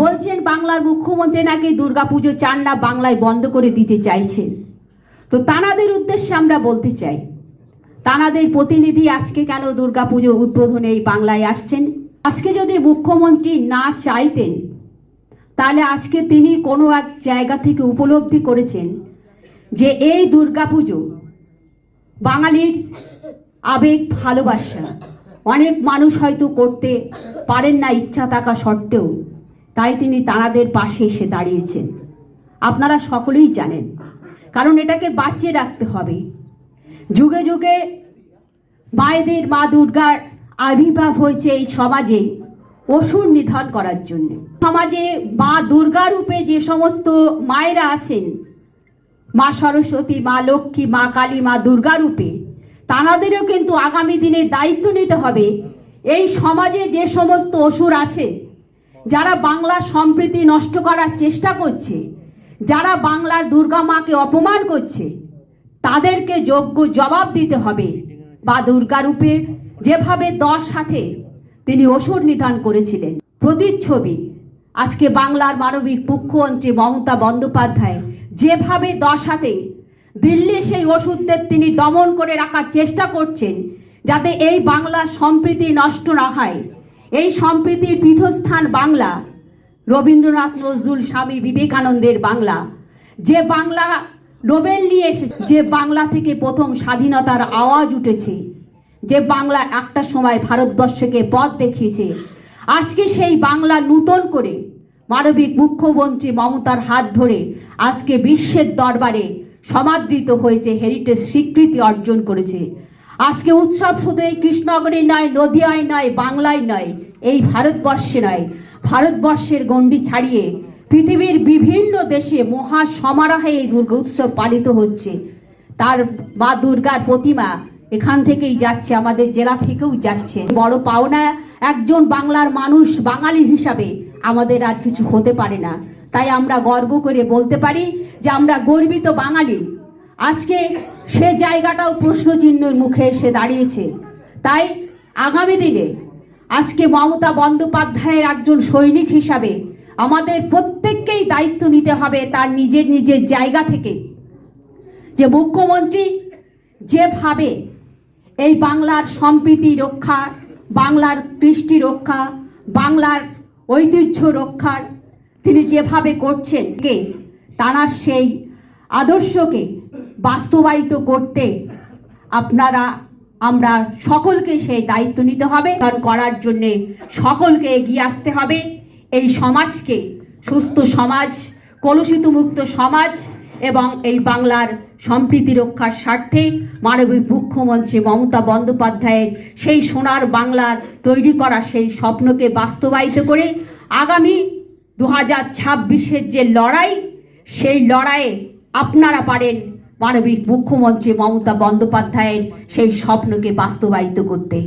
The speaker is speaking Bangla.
বলছেন বাংলার মুখ্যমন্ত্রী নাকি দুর্গাপুজো না বাংলায় বন্ধ করে দিতে চাইছেন তো তানাদের উদ্দেশ্যে আমরা বলতে চাই, তানাদের প্রতিনিধি আজকে কেন দুর্গাপুজো উদ্বোধনে এই বাংলায় আসছেন? আজকে যদি মুখ্যমন্ত্রী না চাইতেন, তাহলে আজকে তিনি কোনো এক জায়গা থেকে উপলব্ধি করেছেন যে এই দুর্গাপুজো বাঙালির আবেগ, ভালোবাসা, অনেক মানুষ হয়তো করতে পারেন না ইচ্ছা থাকা সত্ত্বেও। তাই তিনি তাঁদের পাশে এসে দাঁড়িয়েছেন। আপনারা সকলেই জানেন, কারণ এটাকে বাঁচিয়ে রাখতে হবে। যুগে যুগে মায়েদের মা দুর্গার আবির্ভাব হয়েছে এই সমাজে অসুর নিধন করার জন্য। সমাজে মা দুর্গা রূপে যে সমস্ত মায়েরা আছেন, মা সরস্বতী, মা লক্ষ্মী, মা কালী, মা দুর্গা রূপে তানাদেরও কিন্তু আগামী দিনে দায়িত্ব নিতে হবে। এই সমাজে যে সমস্ত অসুর আছে যারা বাংলার সম্প্রীতি নষ্ট করার চেষ্টা করছে, যারা বাংলার দুর্গা মাকে অপমান করছে, তাদেরকে যোগ্য জবাব দিতে হবে বা দুর্গা রূপে যেভাবে দশ সাথে তিনি অসুর নিধন করেছিলেন। প্রতিচ্ছবি, আজকে বাংলার মানবিক মুখ্যমন্ত্রী মমতা বন্দ্যোপাধ্যায় যেভাবে দশ হাতে দিল্লি সেই ওষুধদের তিনি দমন করে রাখার চেষ্টা করছেন, যাতে এই বাংলার সম্প্রীতি নষ্ট না হয়। এই সম্প্রীতির পীঠস্থান বাংলা। রবীন্দ্রনাথ নজরুল স্বামী বিবেকানন্দের বাংলা। যে বাংলা নোবেল নিয়ে যে বাংলা থেকে প্রথম স্বাধীনতার আওয়াজ উঠেছে, যে বাংলা একটা সময় ভারতবর্ষকে পথ দেখিয়েছে, আজকে সেই বাংলা নূতন করে মানবিক মুখ্যমন্ত্রী মমতার হাত ধরে আজকে বিশ্বের দরবারে সমাদৃত হয়েছে হেরিটেজ স্বীকৃতি অর্জন করেছে। আজকে উৎসব শুধু এই কৃষ্ণনগরে নয়, নদিয়ায় নয়, বাংলায় নয়, এই ভারতবর্ষে নয়। ভারতবর্ষের গণ্ডি ছাড়িয়ে পৃথিবীর বিভিন্ন দেশে মহা সমারোহে এই দুর্গা উৎসব পালিত হচ্ছে। তার মা দুর্গার প্রতিমা এখান থেকেই যাচ্ছে, আমাদের জেলা থেকেও যাচ্ছে। বড় পাওনা একজন বাংলার মানুষ, বাঙালি হিসাবে আমাদের আর কিছু হতে পারে না। তাই আমরা গর্ব করে বলতে পারি যে আমরা গর্বিত বাঙালি। আজকে সে জায়গাটাও প্রশ্নচিহ্নের মুখে এসে দাঁড়িয়েছে। তাই আগামী দিনে আজকে মমতা বন্দ্যোপাধ্যায়ের একজন সৈনিক হিসাবে আমাদের প্রত্যেককেই দায়িত্ব নিতে হবে তার নিজের নিজের জায়গা থেকে। যে মুখ্যমন্ত্রী যেভাবে এই বাংলার সম্প্রীতি রক্ষা, বাংলার কৃষ্টি রক্ষা, বাংলার ঐতিহ্য রক্ষার তিনি যেভাবে করছেন কে তাঁর সেই আদর্শকে বাস্তবায়িত করতে আপনারা, আমরা সকলকে সেই দায়িত্ব নিতে হবে, কারণ করার জন্যে সকলকে এগিয়ে আসতে হবে। এই সমাজকে, সুস্থ সমাজ কলুষিত মুক্ত সমাজ এবং এই বাংলার সম্প্রীতি রক্ষার স্বার্থে মানবিক মুখ্যমন্ত্রী মমতা বন্দ্যোপাধ্যায়ের সেই সোনার বাংলার তৈরি করা সেই স্বপ্নকে বাস্তবায়িত করে আগামী দু হাজার যে লড়াই, সেই লড়াইয়ে আপনারা পারেন মানবিক মুখ্যমন্ত্রী মমতা বন্দ্যোপাধ্যায়ের সেই স্বপ্নকে বাস্তবায়িত করতে।